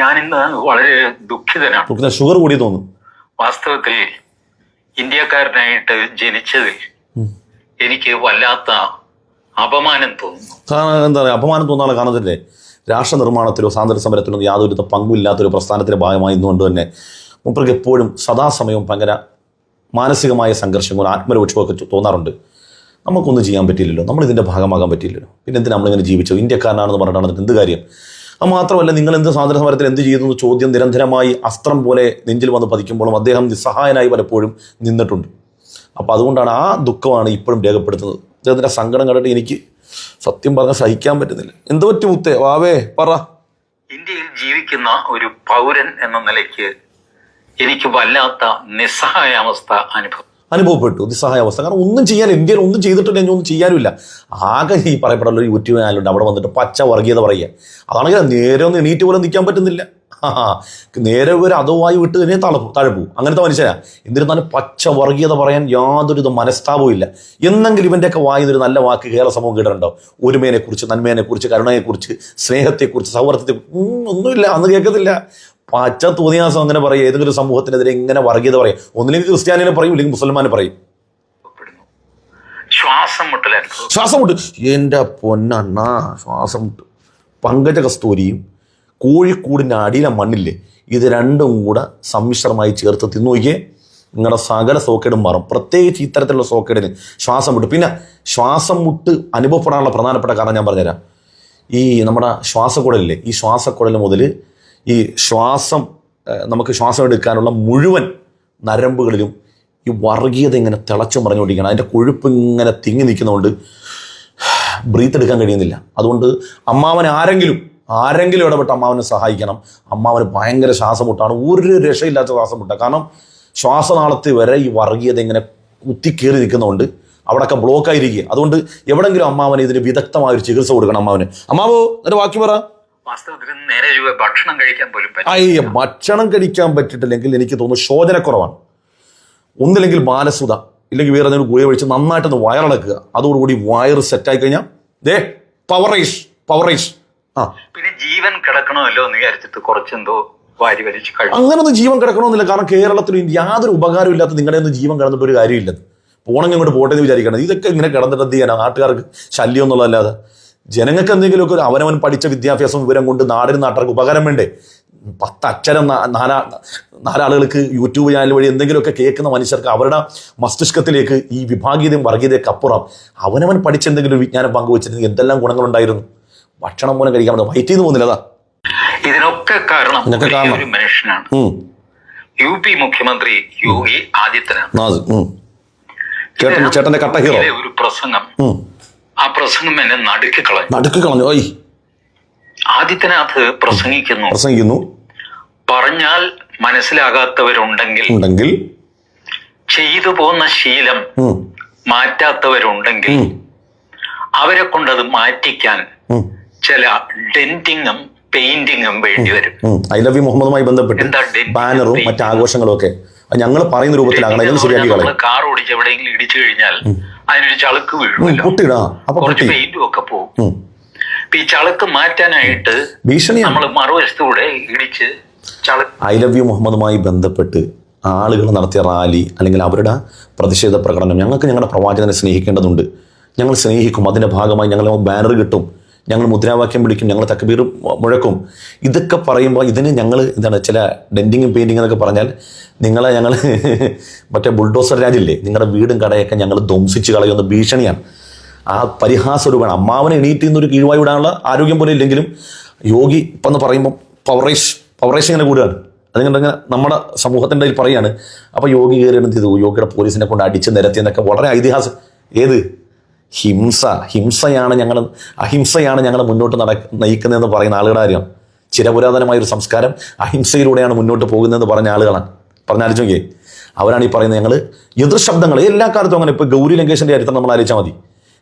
ഞാൻ ഇന്ന് വളരെ ദുഃഖിതനാണ്. ഷുഗർ കൂടി തോന്നും വാസ്തവത്തിൽ ഇന്ത്യക്കാരനായിട്ട് ജനിച്ചതിൽ എനിക്ക് വല്ലാത്ത അപമാനം തോന്നുന്നു. കാരണം എന്താ പറയുക അപമാനം തോന്നാനുള്ള കാരണത്തില്ലേ രാഷ്ട്ര നിർമ്മാണത്തിലോ സ്വാതന്ത്ര്യ സമരത്തിലോ യാതൊരു പങ്കുമില്ലാത്തൊരു പ്രസ്ഥാനത്തിന്റെ ഭാഗമായി ഇന്നുകൊണ്ട് തന്നെ മൂപ്പർക്ക് എപ്പോഴും സദാസമയവും ഭയങ്കര മാനസികമായ സംഘർഷങ്ങളും ആത്മരോക്ഷമൊക്കെ തോന്നാറുണ്ട്. നമുക്കൊന്നും ചെയ്യാൻ പറ്റില്ലല്ലോ നമ്മൾ ഇതിന്റെ ഭാഗമാകാൻ പറ്റില്ലല്ലോ പിന്നെ എന്തിനാ നമ്മളിങ്ങനെ ജീവിച്ചു ഇന്ത്യക്കാരനാണെന്ന് പറഞ്ഞിട്ടാണ് എന്ത് കാര്യം? അത് മാത്രമല്ല നിങ്ങൾ എന്ത് സ്വാതന്ത്ര്യ സമരത്തിൽ എന്ത് ചെയ്തു എന്ന് ചോദ്യം നിരന്തരമായി അസ്ത്രം പോലെ നെഞ്ചിൽ വന്ന് പതിക്കുമ്പോഴും അദ്ദേഹം നിസ്സഹായനായി പലപ്പോഴും നിന്നിട്ടുണ്ട്. അപ്പോൾ അതുകൊണ്ടാണ് ആ ദുഃഖമാണ് ഇപ്പോഴും രേഖപ്പെടുത്തുന്നത്. അദ്ദേഹത്തിന്റെ സങ്കടം കണ്ടിട്ട് എനിക്ക് സത്യം പറഞ്ഞാൽ സഹിക്കാൻ പറ്റുന്നില്ല. എന്ത് പറ്റും മുത്തേ? വാവേ പറ. ഇന്ത്യയിൽ ജീവിക്കുന്ന ഒരു പൗരൻ എന്ന നിലയ്ക്ക് എനിക്ക് വല്ലാത്ത നിസ്സഹായാവസ്ഥ അനുഭവം അനുഭവപ്പെട്ടു. നിസ്സഹായ അവസ്ഥ. കാരണം ഒന്നും ചെയ്യാൻ ഇന്ത്യയിൽ ഒന്നും ചെയ്തിട്ടില്ല ഇനി ഒന്നും ചെയ്യാനുമില്ല. ആകെ ഈ പറയപ്പെടുന്ന ഒരു യൂട്യൂബ് ചാനലുണ്ട്. അവിടെ വന്നിട്ട് പച്ച വർഗീയത പറയുക. അതാണെങ്കിൽ നേരെ ഒന്ന് എണീറ്റ് പോലും നിൽക്കാൻ പറ്റുന്നില്ല. നേരെ ഒരു അതുമായി വിട്ട് തന്നെ തളപ്പു തഴപ്പു അങ്ങനത്തെ മനുഷ്യനാ. എന്നിരുന്നാലും പച്ച വർഗീയത പറയാൻ യാതൊരു മനസ്താപവും ഇല്ല. എന്നെങ്കിലും ഇവന്റെയൊക്കെ വായുന്നൊരു നല്ല വാക്ക് കേരള സമൂഹം കേട്ടിട്ടുണ്ടോ? ഒരുമേനെക്കുറിച്ച് നന്മേനെക്കുറിച്ച് കരുണയെക്കുറിച്ച് സ്നേഹത്തെക്കുറിച്ച് സൗഹൃദത്തെ ഒന്നുമില്ല. അന്ന് കേൾക്കത്തില്ല. പച്ച തോന്നിയാസം അങ്ങനെ പറയും. ഏതെങ്കിലും സമൂഹത്തിനെതിരെ ഇങ്ങനെ വർഗീയത പറയും. ഒന്നില്ലെങ്കിൽ ക്രിസ്ത്യാനിനെ പറയും ഇല്ലെങ്കിൽ മുസൽമാനെ പറയും. ശ്വാസം മുട്ടലായിരുന്നു ശ്വാസം മുട്ട്. എന്റെ പൊന്നണ്ണ ശ്വാസം മുട്ട്. പങ്കജ കസ്തൂരിയും കോഴിക്കൂടിന്റെ അടിയിലെ മണ്ണില്ലേ ഇത് രണ്ടും കൂടെ സമ്മിശ്രമായി ചേർത്ത് തിന്നു നോക്കിയേ. നിങ്ങളുടെ സകല സോക്കേടും മാറും. പ്രത്യേകിച്ച് ഇത്തരത്തിലുള്ള സോക്കേടിന് ശ്വാസം മുട്ട്. പിന്നെ ശ്വാസം മുട്ട് അനുഭവപ്പെടാനുള്ള പ്രധാനപ്പെട്ട കാരണം ഞാൻ പറഞ്ഞുതരാം. ഈ നമ്മുടെ ശ്വാസക്കുഴലില്ലേ ഈ ശ്വാസക്കുഴൽ മുതൽ ഈ ശ്വാസം നമുക്ക് ശ്വാസം എടുക്കാനുള്ള മുഴുവൻ നരമ്പുകളിലും ഈ വർഗീയത ഇങ്ങനെ തിളച്ചു മറിഞ്ഞുകൊണ്ടിരിക്കണം അതിന്റെ കൊഴുപ്പ് ഇങ്ങനെ തിങ്ങി നിൽക്കുന്നതുകൊണ്ട് ബ്രീത്ത് എടുക്കാൻ കഴിയുന്നില്ല. അതുകൊണ്ട് അമ്മാവൻ ആരെങ്കിലും ആരെങ്കിലും ഇടപെട്ട് അമ്മാവനെ സഹായിക്കണം. അമ്മാവന് ഭയങ്കര ശ്വാസമുട്ടാണ്. ഒരു രക്ഷയില്ലാത്ത ശ്വാസമുട്ടാണ് കാരണം ശ്വാസനാളത്തിൽ വരെ ഈ വർഗീയത ഇങ്ങനെ കുത്തിക്കേറി നിൽക്കുന്നതുകൊണ്ട് അവിടെയൊക്കെ ബ്ലോക്ക് ആയിരിക്കുക. അതുകൊണ്ട് എവിടെങ്കിലും അമ്മാവന് ഇതിന് വിദഗ്ധമായ ഒരു ചികിത്സ കൊടുക്കണം അമ്മാവന്. അമ്മാവോ എന്നിട്ട് ബാക്കി പറ. വാസ്തവത്തിൽ നേരെ ഭക്ഷണം കഴിക്കാൻ പോലും അയ്യ ഭക്ഷണം കഴിക്കാൻ പറ്റിയിട്ടില്ലെങ്കിൽ എനിക്ക് തോന്നുന്നു ശോധനക്കുറവാണ് ഒന്നില്ലെങ്കിൽ ബാലസുത ഇല്ലെങ്കിൽ വേറെ എന്തെങ്കിലും ഗുളിക കഴിച്ച് നന്നായിട്ടൊന്ന് വയറിളക്കുക. അതോടുകൂടി വയറ് സെറ്റായി കഴിഞ്ഞാൽ ദേ ആ. പിന്നെ ജീവൻ കിടക്കണമല്ലോ എന്ന് വിചാരിച്ചിട്ട് കുറച്ചെന്തോ വാരി വലിച്ച് അങ്ങനൊന്നും ജീവൻ കിടക്കണമെന്നില്ല. കാരണം കേരളത്തിൽ യാതൊരു ഉപകാരം ഇല്ലാത്ത നിങ്ങളുടെ ഒന്നും ജീവൻ കിടന്നിട്ട് ഒരു കാര്യമില്ല. പോണെങ്കിൽ ഇങ്ങോട്ട് പോട്ടെ എന്ന് വിചാരിക്കണം ഇതൊക്കെ ഇങ്ങനെ കിടന്നിട്ട് എന്ത് ചെയ്യാനാണ് നാട്ടുകാർക്ക് ശല്യം എന്നുള്ളതല്ലാതെ ജനങ്ങൾക്ക് എന്തെങ്കിലുമൊക്കെ ഒരു അവനവൻ പഠിച്ച വിദ്യാഭ്യാസം വിവരം കൊണ്ട് നാടിന് നാട്ടുകാർക്ക് ഉപകാരം വേണ്ടേ? പത്ത് അക്ഷരം നാലാ നാലാളുകൾക്ക് യൂട്യൂബ് ചാനൽ വഴി എന്തെങ്കിലുമൊക്കെ കേൾക്കുന്ന മനുഷ്യർക്ക് അവരുടെ മസ്തിഷ്കത്തിലേക്ക് ഈ വിഭാഗീയതയും വർഗീയതയൊക്കെ അപ്പുറം. അവനവൻ പഠിച്ച എന്തെങ്കിലും വിജ്ഞാനം പങ്കുവച്ചിരുന്നെങ്കിൽ എന്തെല്ലാം ഗുണങ്ങളുണ്ടായിരുന്നു? ഭക്ഷണം പോലും കഴിക്കാൻ പറ്റും വയറ്റിൽ നിന്ന് പോകുന്നില്ല അതാ. ഇതിനൊക്കെ കാരണം. ഒരു മനുഷ്യനാണ്. യു പി മുഖ്യമന്ത്രി യോഗി ആദിത്യനാഥ്. ചേട്ടന്റെ കട്ട ഹീറോ. ഒരു പ്രസംഗം. ആ പ്രസംഗം എന്നെ നടുക്കി കളഞ്ഞു. നടുക്ക് കളഞ്ഞു. ഓയ്. ആദിത്യനാഥ് പ്രസംഗിക്കുന്നു. പ്രസംഗിക്കുന്നു. പറഞ്ഞാൽ മനസ്സിലാകാത്തവരുണ്ടെങ്കിൽ ഉണ്ടെങ്കിൽ ചെയ്തു പോന്ന ശീലം മാറ്റാത്തവരുണ്ടെങ്കിൽ അവരെ കൊണ്ടത് മാറ്റിക്കാൻ ചില ഡെന്റിങ്ങും പെയിന്റിങ്ങും വേണ്ടി വരും. ഐ ലവ് യു മുഹമ്മദുമായി ബന്ധപ്പെട്ട് ബാനറും മറ്റു ആഘോഷങ്ങളും ഒക്കെ. ഞങ്ങൾ പറയുന്ന രൂപത്തിലാകണം കാർ ഓടിച്ച് എവിടെയെങ്കിലും ഇടിച്ചു കഴിഞ്ഞാൽ അതിനൊരു ചളുക്ക് വീഴും വീഴുമല്ലോ. കുറച്ച് പെയിന്റും ഒക്കെ പോകും ഈ ചളുക്ക് മാറ്റാനായിട്ട് ഭീഷണി നമ്മൾ മറുവശത്തൂടെ ഇടിച്ച് ഐ ലവ് യു മുഹമ്മദുമായി ബന്ധപ്പെട്ട് ആളുകൾ നടത്തിയ റാലി അല്ലെങ്കിൽ അവരുടെ പ്രതിഷേധ പ്രകടനം ഞങ്ങൾക്ക് ഞങ്ങളുടെ പ്രവാചകനെ സ്നേഹിക്കേണ്ടതുണ്ട്. ഞങ്ങൾ സ്നേഹിക്കും. അതിന്റെ ഭാഗമായി ഞങ്ങൾ ബാനർ കിട്ടും. ഞങ്ങൾ മുദ്രാവാക്യം വിളിക്കും ഞങ്ങൾ തക്കബീർ മുഴക്കും. ഇതൊക്കെ പറയുമ്പോൾ ഇതിന് ഞങ്ങൾ എന്താണ് ചില ഡെന്റിങ്ങും പെയിന്റിങ് എന്നൊക്കെ പറഞ്ഞാൽ നിങ്ങളെ ഞങ്ങൾ മറ്റേ ബുൾഡോസർ രാജില്ലേ നിങ്ങളുടെ വീടും കടയൊക്കെ ഞങ്ങൾ ധ്വംസിച്ച് കളയുന്ന ഭീഷണിയാണ്. ആ പരിഹാസ പരിഹാസരൂപമാണ്. അമ്മാവനെ എണീറ്റ് നിന്നൊരു കീഴ്വായി വിടാനുള്ള ആരോഗ്യം പോലും ഇല്ലെങ്കിലും യോഗി ഇപ്പം എന്ന് പറയുമ്പോൾ പവറേഷ് പവറേഷ് ഇങ്ങനെ കൂടുകയാണ്. ഇങ്ങനെ നമ്മുടെ സമൂഹത്തിന്റെ പറയാണ്. അപ്പോൾ യോഗി കയറി എന്ത് ചെയ്തു? യോഗിയുടെ പോലീസിനെ കൊണ്ട് അടിച്ച് നിരത്തി എന്നൊക്കെ. വളരെ ഐതിഹാസം ഏത്? ഹിംസ. ഹിംസയാണ് ഞങ്ങൾ അഹിംസയാണ് ഞങ്ങൾ മുന്നോട്ട് നട നയിക്കുന്നതെന്ന് പറയുന്ന ആളുകളുടെ കാര്യം. ചിരപുരാതനമായ ഒരു സംസ്കാരം അഹിംസയിലൂടെയാണ് മുന്നോട്ട് പോകുന്നതെന്ന് പറഞ്ഞ ആളുകളാണ്. പറഞ്ഞാലിച്ചു നോക്കിയേ അവരാണ് ഈ പറയുന്നത് ഞങ്ങൾ എതിർ ശബ്ദങ്ങൾ എല്ലാ കാലത്തും അങ്ങനെ. ഇപ്പോൾ ഗൗരി ലങ്കേഷിന്റെ ചരിത്രം നമ്മൾ ആലോചിച്ചാൽ മതി.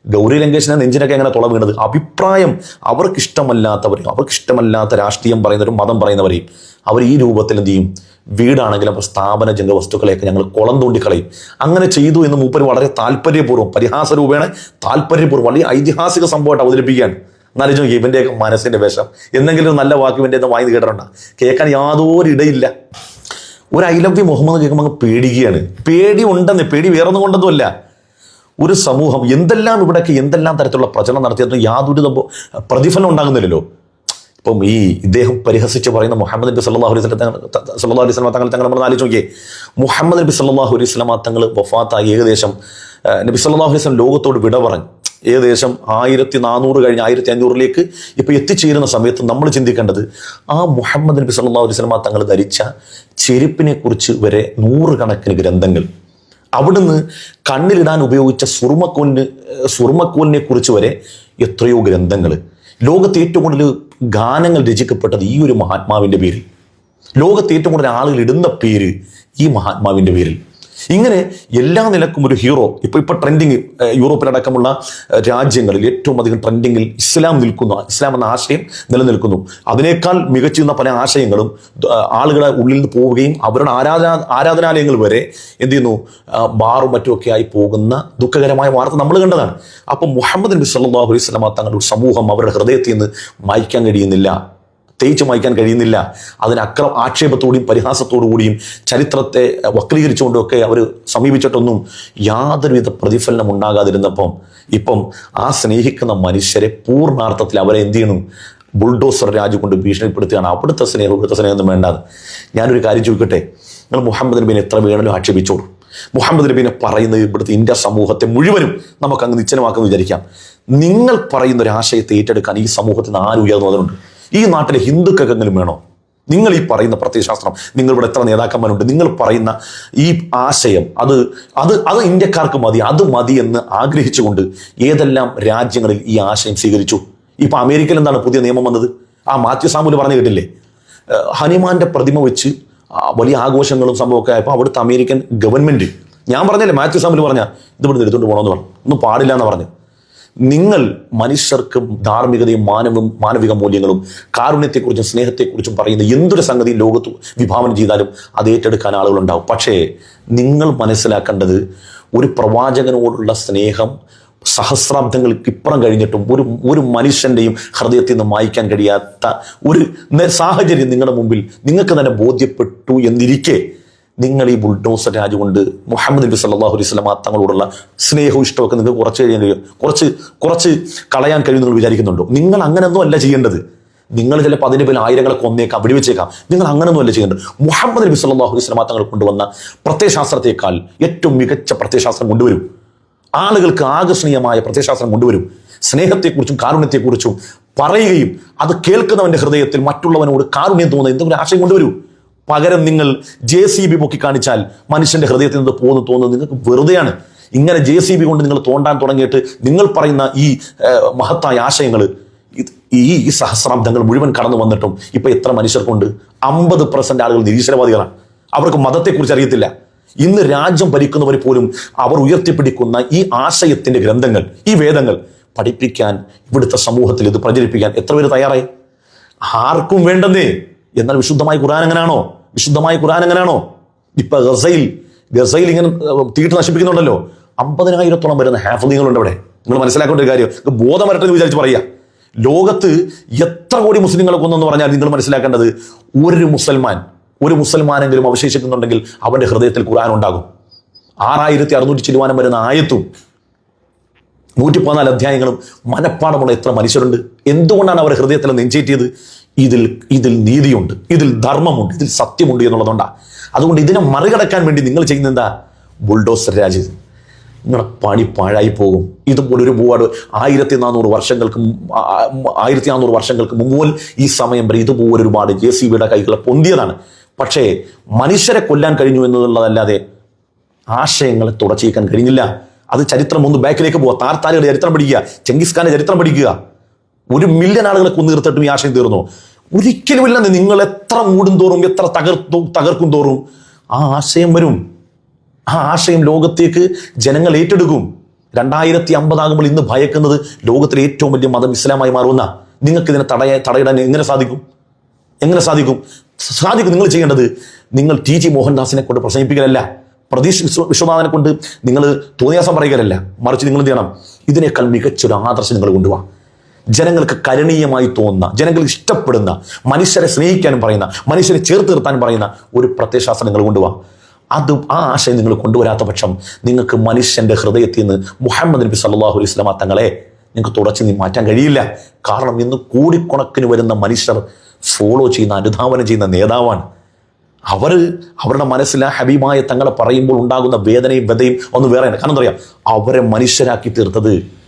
ഗൗരി ലങ്കേഷിനെ നെഞ്ചിനൊക്കെ എങ്ങനെ തുള വീണത്? അഭിപ്രായം അവർക്കിഷ്ടമല്ലാത്തവരെയും അവർക്കിഷ്ടമല്ലാത്ത രാഷ്ട്രീയം പറയുന്നവരും മതം പറയുന്നവരെയും അവർ ഈ രൂപത്തിൽ എന്ത് ചെയ്യും? വീടാണെങ്കിലും സ്ഥാപന ജംഗ വസ്തുക്കളെയൊക്കെ ഞങ്ങൾ കുളം തോണ്ടിക്കളയും അങ്ങനെ ചെയ്തു എന്ന് മൂപ്പര് വളരെ താല്പര്യപൂർവം പരിഹാസ രൂപേണ താല്പര്യപൂർവം വലിയ ഐതിഹാസിക സംഭവമായിട്ട് അവതരിപ്പിക്കുകയാണ്. എന്നാലും ചോദിക്കും ഇവന്റെയൊക്കെ മനസ്സിന്റെ വേഷം. എന്തെങ്കിലും നല്ല വാക്ക് ഇവന്റെ വായി കേട്ടിട്ടുണ്ട്? കേൾക്കാൻ യാതൊരു ഇടയില്ല. ഒരു ഐ ലവ് യു മുഹമ്മദ് കേൾക്കുമ്പോൾ അങ്ങ് പേടിക്കുകയാണ്. പേടി ഉണ്ടെന്ന് പേടി വേറൊന്നും കൊണ്ടൊന്നുമല്ല. ഒരു സമൂഹം എന്തെല്ലാം ഇവിടെയൊക്കെ എന്തെല്ലാം തരത്തിലുള്ള പ്രചരണം നടത്തിയതും യാതൊരു പ്രതിഫലം ഉണ്ടാകുന്നില്ലല്ലോ. ഇപ്പം ഈ ഇദ്ദേഹം പരിഹസിച്ച് പറയുന്ന മുഹമ്മദ് നബി സല്ലാഹു അലൈഹി സല്ലാ അലൈഹി സ്വലമ തങ്ങൾ തങ്ങൾ നമ്മൾ ആലോചിച്ച് നോക്കിയേ. മുഹമ്മദ് നബി സല്ലാഹു അലൈഹി സ്വലമ തങ്ങൾ വഫാത്തായി. ഏകദേശം നബി സല്ലാഹു അലൈഹി സ്വലം ലോകത്തോട് വിട പറഞ്ഞു. ഏകദേശം ആയിരത്തി നാനൂറ് കഴിഞ്ഞ് ആയിരത്തി അഞ്ഞൂറിലേക്ക് ഇപ്പൊ എത്തിച്ചേരുന്ന സമയത്ത് നമ്മൾ ചിന്തിക്കേണ്ടത് ആ മുഹമ്മദ് നബി സല്ലാഹു അലൈഹി സ്വലമ തങ്ങൾ ധരിച്ച ചെരുപ്പിനെ കുറിച്ച് വരെ നൂറുകണക്കിന് ഗ്രന്ഥങ്ങൾ. അവിടുന്ന് കണ്ണിലിടാൻ ഉപയോഗിച്ച സുർമക്കോലിന് സുർമക്കോലിനെ കുറിച്ച് വരെ എത്രയോ ഗ്രന്ഥങ്ങൾ. ലോകത്ത് ഏറ്റവും കൂടുതൽ ഗാനങ്ങൾ രചിക്കപ്പെട്ടത് ഈ ഒരു മഹാത്മാവിന്റെ പേരിൽ. ലോകത്ത് ഏറ്റവും കൂടുതൽ ആളുകൾ ഇടുന്ന പേര് ഈ മഹാത്മാവിന്റെ പേരിൽ. ഇങ്ങനെ എല്ലാ നിലക്കും ഒരു ഹീറോ ഇപ്പൊ ഇപ്പൊ ട്രെൻഡിങ് യൂറോപ്പിലടക്കമുള്ള രാജ്യങ്ങളിൽ ഏറ്റവും അധികം ട്രെൻഡിങ്ങിൽ ഇസ്ലാം നിൽക്കുന്ന ഇസ്ലാം എന്ന ആശയം നിലനിൽക്കുന്നു. അതിനേക്കാൾ മികച്ചുന്ന പല ആശയങ്ങളും ആളുകളെ ഉള്ളിൽ നിന്ന് പോവുകയും അവരുടെ ആരാധന ആരാധനാലയങ്ങൾ വരെ എന്ത് ചെയ്യുന്നു? ബാറും മറ്റുമൊക്കെ ആയി പോകുന്ന ദുഃഖകരമായ വാർത്ത നമ്മൾ കണ്ടതാണ്. അപ്പം മുഹമ്മദ് നബി സല്ലല്ലാഹു അലൈഹി വസല്ലമ തങ്ങളുടെ സമൂഹം അവരുടെ ഹൃദയത്തിൽ നിന്ന് മായ്ക്കാൻ കഴിയുന്നില്ല. തേച്ച് മായ്ക്കാൻ കഴിയുന്നില്ല. അതിന് ആക്ഷേപത്തോടെയും പരിഹാസത്തോടു കൂടിയും ചരിത്രത്തെ വക്രീകരിച്ചുകൊണ്ടൊക്കെ അവർ സമീപിച്ചിട്ടൊന്നും യാതൊരുവിധ പ്രതിഫലനം ഉണ്ടാകാതിരുന്നപ്പം ഇപ്പം ആ സ്നേഹിക്കുന്ന മനുഷ്യരെ പൂർണാർത്ഥത്തിൽ അവരെ എന്ത് ചെയ്യണം ബുൾഡോസർ രാജു കൊണ്ട് ഭീഷണിപ്പെടുത്തുകയാണ്. അവിടുത്തെ സ്നേഹം ഇവിടുത്തെ സ്നേഹമൊന്നും വേണ്ടത് ഞാനൊരു കാര്യം ചോദിക്കട്ടെ? നിങ്ങൾ മുഹമ്മദ് നബീനെ എത്ര വേണമെങ്കിലും ആക്ഷേപിച്ചോളൂ. മുഹമ്മദ് നബീനെ പറയുന്നത് ഇവിടുത്തെ ഇന്ത്യ സമൂഹത്തെ മുഴുവനും നമുക്ക് അങ്ങ് നിശ്ചലമാക്കുമെന്ന് വിചാരിക്കാം. നിങ്ങൾ പറയുന്ന ഒരു ആശയത്തെ ഏറ്റെടുക്കാൻ ഈ സമൂഹത്തിൽ നിന്ന് ആരും ഉയർന്നു വന്നിട്ടുണ്ട്? ഈ നാട്ടിലെ ഹിന്ദുക്കെങ്കിലും വേണോ? നിങ്ങൾ ഈ പറയുന്ന പ്രത്യയശാസ്ത്രം നിങ്ങളിവിടെ എത്ര നേതാക്കന്മാരുണ്ട് നിങ്ങൾ പറയുന്ന ഈ ആശയം അത് അത് അത് ഇന്ത്യക്കാർക്ക് മതി അത് മതി എന്ന് ആഗ്രഹിച്ചുകൊണ്ട് ഏതെല്ലാം രാജ്യങ്ങളിൽ ഈ ആശയം സ്വീകരിച്ചു? ഇപ്പൊ അമേരിക്കയിൽ എന്താണ് പുതിയ നിയമം വന്നത്? ആ മാത്യു സാമുൽ പറഞ്ഞു കേട്ടില്ലേ? ഹനുമാന്റെ പ്രതിമ വെച്ച് വലിയ ആഘോഷങ്ങളും സംഭവമൊക്കെ ആയപ്പോൾ അവിടുത്തെ അമേരിക്കൻ ഗവൺമെന്റ് ഞാൻ പറഞ്ഞല്ലേ മാത്യു സാമുൽ പറഞ്ഞ ഇത് ഇവിടെ എടുത്തുകൊണ്ട് പോകണമെന്ന് പറഞ്ഞു. ഒന്നും പാടില്ല എന്ന് പറഞ്ഞു. നിങ്ങൾ മനുഷ്യർക്ക് ധാർമ്മികതയും മാനവും മാനവിക മൂല്യങ്ങളും കാരുണ്യത്തെക്കുറിച്ചും സ്നേഹത്തെക്കുറിച്ചും പറയുന്ന എന്തൊരു സംഗതി ലോകത്ത് വിഭാവനം ചെയ്താലും അത് ഏറ്റെടുക്കാൻ ആളുകളുണ്ടാവും. പക്ഷേ നിങ്ങൾ മനസ്സിലാക്കേണ്ടത് ഒരു പ്രവാചകനോടുള്ള സ്നേഹം സഹസ്രാബ്ദങ്ങൾക്ക് ഇപ്പുറം കഴിഞ്ഞിട്ടും ഒരു ഒരു മനുഷ്യന്റെയും ഹൃദയത്തിൽ നിന്ന് മായ്ക്കാൻ കഴിയാത്ത ഒരു സാഹചര്യം നിങ്ങളുടെ മുമ്പിൽ നിങ്ങൾക്ക് തന്നെ ബോധ്യപ്പെട്ടു എന്നിരിക്കെ നിങ്ങൾ ഈ ബുൾഡോസർ രാജ് കൊണ്ട് മുഹമ്മദ് നബി സല്ലല്ലാഹു അലൈഹി വസല്ലമ തങ്ങളോടുള്ള സ്നേഹവും ഇഷ്ടമൊക്കെ നിങ്ങൾക്ക് കുറച്ച് കഴിയാൻ കഴിയും. കുറച്ച് കുറച്ച് കളയാൻ കഴിയും നിങ്ങൾ വിചാരിക്കുന്നുണ്ടോ? നിങ്ങൾ അങ്ങനെയൊന്നും അല്ല ചെയ്യേണ്ടത്. നിങ്ങൾ ചിലപ്പോൾ അതിന്റെ പേരിൽ ആയിരങ്ങളെ കൊന്നേക്കാം വെടിവെച്ചേക്കാം. നിങ്ങൾ അങ്ങനെയൊന്നും അല്ല ചെയ്യേണ്ടത്. മുഹമ്മദ് നബി സല്ലല്ലാഹു അലൈഹി വസല്ലമ തങ്ങൾ കൊണ്ടുവന്ന പ്രത്യയശാസ്ത്രത്തെക്കാൾ ഏറ്റവും മികച്ച പ്രത്യയശാസ്ത്രം കൊണ്ടുവരും. ആളുകൾക്ക് ആകർഷണീയമായ പ്രത്യയശാസ്ത്രം കൊണ്ടുവരും. സ്നേഹത്തെക്കുറിച്ചും കാരുണ്യത്തെക്കുറിച്ചും പറയുകയും അത് കേൾക്കുന്നവന്റെ ഹൃദയത്തിൽ മറ്റുള്ളവനോട് കാരുണ്യം തോന്നുന്ന എന്തെങ്കിലും ആശയം കൊണ്ടുവരൂ. പകരം നിങ്ങൾ ജെ സി ബി പൊക്കി കാണിച്ചാൽ മനുഷ്യന്റെ ഹൃദയത്തിൽ നിന്ന് പോകുന്നു തോന്നുന്നത് നിങ്ങൾക്ക് വെറുതെയാണ്. ഇങ്ങനെ ജെ സി ബി കൊണ്ട് നിങ്ങൾ തോണ്ടാൻ തുടങ്ങിയിട്ട് നിങ്ങൾ പറയുന്ന ഈ മഹത്തായ ആശയങ്ങൾ ഈ ഈ സഹസ്രാബ്ദങ്ങൾ മുഴുവൻ കടന്നു വന്നിട്ടും ഇപ്പൊ എത്ര മനുഷ്യർക്കുണ്ട്? അമ്പത് പെർസെന്റ് ആളുകൾ നിരീശ്വരവാദികളാണ്. അവർക്ക് മതത്തെക്കുറിച്ച് അറിയത്തില്ല. ഇന്ന് രാജ്യം ഭരിക്കുന്നവർ പോലും അവർ ഉയർത്തിപ്പിടിക്കുന്ന ഈ ആശയത്തിന്റെ ഗ്രന്ഥങ്ങൾ ഈ വേദങ്ങൾ പഠിപ്പിക്കാൻ ഇവിടുത്തെ സമൂഹത്തിൽ ഇത് പ്രചരിപ്പിക്കാൻ എത്ര പേര് തയ്യാറായി? ആർക്കും വേണ്ടെന്നേ. എന്നാൽ വിശുദ്ധമായ ഖുർആൻ എങ്ങനെയാണോ? വിശുദ്ധമായ ഖുർആൻ എങ്ങനെയാണോ? ഇപ്പൊ ഗസയിൽ ഗസയിൽ ഇങ്ങനെ തീട്ട് നശിപ്പിക്കുന്നുണ്ടല്ലോ. അമ്പതിനായിരത്തോളം വരുന്ന ഹാഫിങ്ങളുണ്ട് അവിടെ. നിങ്ങൾ മനസ്സിലാക്കേണ്ട ഒരു കാര്യം ബോധം വരട്ടെ എന്ന് വിചാരിച്ച് പറയാ. ലോകത്ത് എത്ര കോടി മുസ്ലിങ്ങളെ കൊന്നെന്ന് പറഞ്ഞാൽ നിങ്ങൾ മനസ്സിലാക്കേണ്ടത് ഒരു മുസൽമാൻ ഒരു മുസൽമാനെങ്കിലും അവശേഷിക്കുന്നുണ്ടെങ്കിൽ അവന്റെ ഹൃദയത്തിൽ ഖുർആൻ ഉണ്ടാകും. ആറായിരത്തി അറുന്നൂറ്റി ചിരുവാനം വരുന്ന ആയത്തും നൂറ്റി പതിനാല് അധ്യായങ്ങളും മനഃപ്പാടമുള്ള എത്ര മനുഷ്യരുണ്ട്? എന്തുകൊണ്ടാണ് അവർ ഹൃദയത്തിൽ നെഞ്ചേറ്റിയത്? ഇതിൽ ഇതിൽ നീതിയുണ്ട് ഇതിൽ ധർമ്മമുണ്ട് ഇതിൽ സത്യമുണ്ട് എന്നുള്ളതുകൊണ്ടാണ് അതുകൊണ്ട് ഇതിനെ മറികടക്കാൻ വേണ്ടി നിങ്ങൾ ചെയ്യുന്ന എന്താ? ബുൾഡോസർ രാജ് നിങ്ങളുടെ പണി പാഴായി പോകും. ഇതുപോലെ ഒരുപാട് ആയിരത്തി നാനൂറ് വർഷങ്ങൾക്ക് ആയിരത്തി നാനൂറ് വർഷങ്ങൾക്ക് മുമ്പ് ഈ സമയം വരെ ഇതുപോലെ ഒരുപാട് ജെ സി ബിയുടെ കൈകളെ പൊന്തിയതാണ്. പക്ഷേ മനുഷ്യരെ കൊല്ലാൻ കഴിഞ്ഞു എന്നുള്ളതല്ലാതെ ആശയങ്ങളെ തുടച്ചേക്കാൻ കഴിഞ്ഞില്ല. അത് ചരിത്രം ഒന്ന് ബാക്കിലേക്ക് പോവുക താർത്താലിയുടെ ചരിത്രം പഠിക്കുക ചെങ്കിസ്ഖാന്റെ ചരിത്രം പഠിക്കുക. ഒരു മില്യൺ ആളുകളെ കൊന്നു തീർത്തിട്ടും ഈ ആശയം തീർന്നു. ഒരിക്കലുമില്ലെന്ന് നിങ്ങൾ എത്ര മൂടും തോറും എത്ര തകർത്തു തകർക്കും തോറും ആ ആശയം വരും. ആ ആശയം ലോകത്തേക്ക് ജനങ്ങൾ ഏറ്റെടുക്കും. രണ്ടായിരത്തി അമ്പതാകുമ്പോൾ ഇന്ന് ഭയക്കുന്നത് ലോകത്തിലെ ഏറ്റവും വലിയ മതം ഇസ്ലാമായി മാറുന്ന നിങ്ങൾക്ക് ഇതിനെ തടയ തടയിടാൻ എങ്ങനെ സാധിക്കും? എങ്ങനെ സാധിക്കും? സാധിക്കും നിങ്ങൾ ചെയ്യേണ്ടത് നിങ്ങൾ ടി ജി മോഹൻദാസിനെ കൊണ്ട് പ്രസംഗിപ്പിക്കലല്ല പ്രതീഷ് വിശ്വ വിശ്വനാഥനെ കൊണ്ട് നിങ്ങൾ തോന്നിയാസം പറയുകയല്ല. മറിച്ച് നിങ്ങൾ ചെയ്യണം? ഇതിനേക്കാൾ മികച്ചൊരു ആദർശം നിങ്ങൾ കൊണ്ടുപോകാം ജനങ്ങൾക്ക് കരുണീയമായി തോന്നുന്ന ജനങ്ങൾക്ക് ഇഷ്ടപ്പെടുന്ന മനുഷ്യരെ സ്നേഹിക്കാനും പറയുന്ന മനുഷ്യരെ ചേർത്ത് നിർത്താനും പറയുന്ന ഒരു പ്രത്യയശാസ്ത്രം നിങ്ങൾ കൊണ്ടുപോകാം അത് ആ ആശയം നിങ്ങൾ കൊണ്ടുവരാത്ത പക്ഷം നിങ്ങൾക്ക് മനുഷ്യന്റെ ഹൃദയത്തിൽ നിന്ന് മുഹമ്മദ് നബി സല്ലാഹു അലൈഹി വസല്ലമ തങ്ങളെ നിങ്ങൾക്ക് തുടച്ച് നീ മാറ്റാൻ കഴിയില്ല. കാരണം ഇന്ന് കോടിക്കണക്കിന് വരുന്ന മനുഷ്യർ ഫോളോ ചെയ്യുന്ന അനുധാവനം ചെയ്യുന്ന നേതാവാണ്. അവർ അവരുടെ മനസ്സിൽ ആ തങ്ങളെ പറയുമ്പോൾ ഉണ്ടാകുന്ന വേദനയും വ്യതയും ഒന്ന് വേറെയാണ് കാരണം എന്താ പറയുക അവരെ മനുഷ്യരാക്കി തീർത്തത്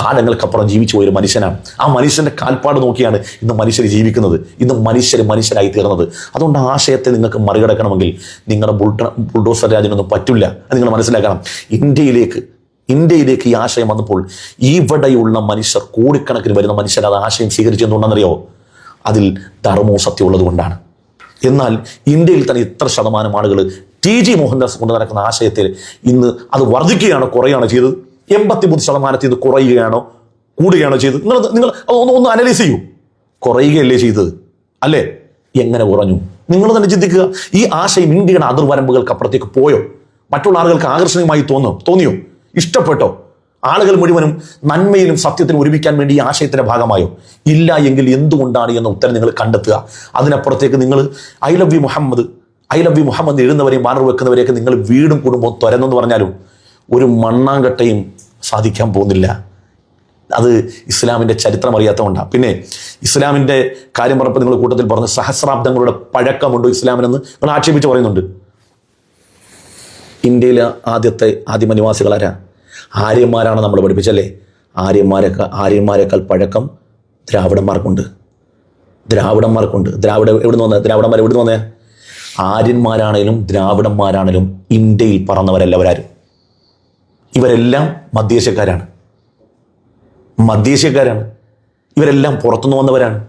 കാലങ്ങൾക്കപ്പുറം ജീവിച്ചു പോയൊരു മനുഷ്യനാണ്. ആ മനുഷ്യന്റെ കാൽപ്പാട് നോക്കിയാണ് ഇന്ന് മനുഷ്യർ ജീവിക്കുന്നത്. ഇന്ന് മനുഷ്യർ മനുഷ്യരായി തീർന്നത്. അതുകൊണ്ട് ആശയത്തെ നിങ്ങൾക്ക് മറികടക്കണമെങ്കിൽ നിങ്ങളുടെ ബുൾട്ട ബുൾഡോസർ രാജ്യനൊന്നും പറ്റില്ല. അത് നിങ്ങൾ മനസ്സിലാക്കണം. ഇന്ത്യയിലേക്ക് ഇന്ത്യയിലേക്ക് ഈ ആശയം വന്നപ്പോൾ ഇവിടെയുള്ള മനുഷ്യർ കോടിക്കണക്കിന് വരുന്ന മനുഷ്യർ അത് ആശയം സ്വീകരിച്ചെന്നുണ്ടെന്നറിയോ അതിൽ ധർമ്മവും സത്യമുള്ളത് കൊണ്ടാണ്. എന്നാൽ ഇന്ത്യയിൽ തന്നെ ഇത്ര ശതമാനം ആളുകൾ ടി ജി മോഹൻദാസ് കൊണ്ട് നടക്കുന്ന ആശയത്തിൽ ഇന്ന് അത് വർദ്ധിക്കുകയാണോ കുറയുകയാണ് ചെയ്തത്. എൺപത്തിമൂന്ന് ശതമാനത്തിൽ ഇത് കുറയുകയാണോ? കൂടുകയാണോ ചെയ്തത്? നിങ്ങൾ നിങ്ങൾ ഒന്ന് ഒന്ന് അനലൈസ് ചെയ്യൂ. കുറയുകയല്ലേ ചെയ്തത്? അല്ലേ? എങ്ങനെ കുറഞ്ഞു? നിങ്ങൾ തന്നെ ചിന്തിക്കുക. ഈ ആശയം ഇന്ത്യയുടെ അതിർവരമ്പുകൾക്ക് അപ്പുറത്തേക്ക് പോയോ? മറ്റുള്ള ആളുകൾക്ക് ആകർഷണീയമായി തോന്നോ? തോന്നിയോ? ഇഷ്ടപ്പെട്ടോ? ആളുകൾ മുഴുവനും നന്മയിലും സത്യത്തിനും ഒരുമിക്കാൻ വേണ്ടി ഈ ആശയത്തിന്റെ ഭാഗമായോ? ഇല്ല എങ്കിൽ എന്തുകൊണ്ടാണ് എന്ന ഉത്തരം നിങ്ങൾ കണ്ടെത്തുക. അതിനപ്പുറത്തേക്ക് നിങ്ങൾ I love you Muhammad I love you Muhammad എഴുതുന്നവരെയും banner വെക്കുന്നവരെയൊക്കെ നിങ്ങൾ വീടും കുടുംബവും തുരന്നെന്ന് പറഞ്ഞാലും ഒരു മണ്ണാങ്കട്ടയും സാധിക്കാൻ പോകുന്നില്ല. അത് ഇസ്ലാമിന്റെ ചരിത്രം അറിയാത്തതുകൊണ്ടാണ് പിന്നെ ഇസ്ലാമിന്റെ കാര്യം പറഞ്ഞപ്പോൾ നിങ്ങൾ കൂട്ടത്തിൽ പറഞ്ഞ സഹസ്രാബ്ദങ്ങളുടെ പഴക്കമുണ്ടോ ഇസ്ലാമിനെന്ന് നിങ്ങൾ ആക്ഷേപിച്ച് പറയുന്നുണ്ട്. ഇന്ത്യയിലെ ആദ്യത്തെ ആദിമ നിവാസികളാരാ ആര്യന്മാരാണ് നമ്മൾ പഠിപ്പിച്ചല്ലേ? ആര്യന്മാരെക്കാൾ ആര്യന്മാരെക്കാൾ പഴക്കം ദ്രാവിഡന്മാർക്കുണ്ട്. ദ്രാവിഡന്മാർക്കുണ്ട്. ദ്രാവിഡ എവിടുന്ന് വന്നത് ദ്രാവിഡന്മാർ എവിടുന്ന് വന്നേ? ആര്യന്മാരാണേലും ദ്രാവിഡന്മാരാണേലും ഇന്ത്യയിൽ പറന്നവരല്ലവരാരും ഇവരെല്ലാം മധ്യേഷ്യക്കാരാണ് മധ്യേഷ്യക്കാരാണ് ഇവരെല്ലാം പുറത്തുനിന്ന് വന്നവരാണ്.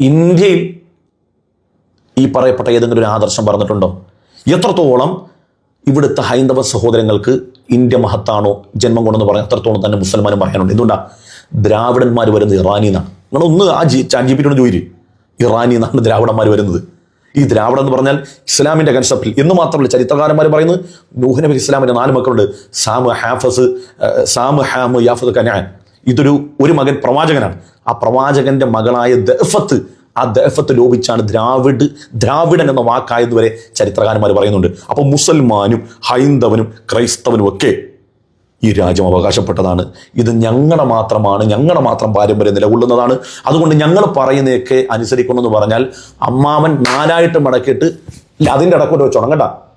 ഇന്ത്യയിൽ ഈ പറയപ്പെട്ട ഏതെങ്കിലും ഒരു ആദർശം പറഞ്ഞിട്ടുണ്ടോ? എത്രത്തോളം ഇവിടുത്തെ ഹൈന്ദവ സഹോദരങ്ങൾക്ക് ഇന്ത്യ മഹത്താണോ ജന്മം കൊണ്ടെന്ന് പറയാൻ അത്രത്തോളം തന്നെ മുസൽമാനും പറയാനുണ്ട് എന്തുകൊണ്ടാ? ദ്രാവിഡന്മാർ വരുന്നത് ഇറാനിന്നാണ്. നിങ്ങളൊന്ന് ആ ജി ചാഞ്ചിപ്പിക്കണം ജി പിന്നോട് ചോദിച്ചു ഇറാനി ദ്രാവിഡന്മാർ വരുന്നത്. ഈ ദ്രാവിഡം എന്ന് പറഞ്ഞാൽ ഇസ്ലാമിന്റെ കൺസെപ്റ്റിൽ എന്ന് മാത്രമല്ല ചരിത്രകാരന്മാർ പറയുന്നത് നൂഹ് നബി ഇസ്ലാമിന്റെ നാല് മക്കളുണ്ട്. സാമ് ഹാഫസ് സാമ് ഹാമ് യാഫത് കനാൻ. ഇതൊരു ഒരു മകൻ പ്രവാചകനാണ്. ആ പ്രവാചകന്റെ മകളായ ദഫത്ത് ആ ദഫത്ത് ലോപിച്ചാണ് ദ്രാവിഡ് ദ്രാവിഡൻ എന്ന വാക്കായതുവരെ ചരിത്രകാരന്മാർ പറയുന്നുണ്ട്. അപ്പോൾ മുസൽമാനും ഹൈന്ദവനും ക്രൈസ്തവനും ഒക്കെ ഈ രാജ്യം അവകാശപ്പെട്ടതാണ്. ഇത് ഞങ്ങളുടെ മാത്രമാണ് ഞങ്ങളുടെ മാത്രം പാരമ്പര്യം നിലകൊള്ളുന്നതാണ്. അതുകൊണ്ട് ഞങ്ങൾ പറയുന്നതൊക്കെ അനുസരിക്കണമെന്ന് പറഞ്ഞാൽ അമ്മാവൻ നാലായിട്ട് മടക്കിയിട്ട് അതിന്റെ ഇടക്കൂടെ വെച്ചോണം കേട്ടാ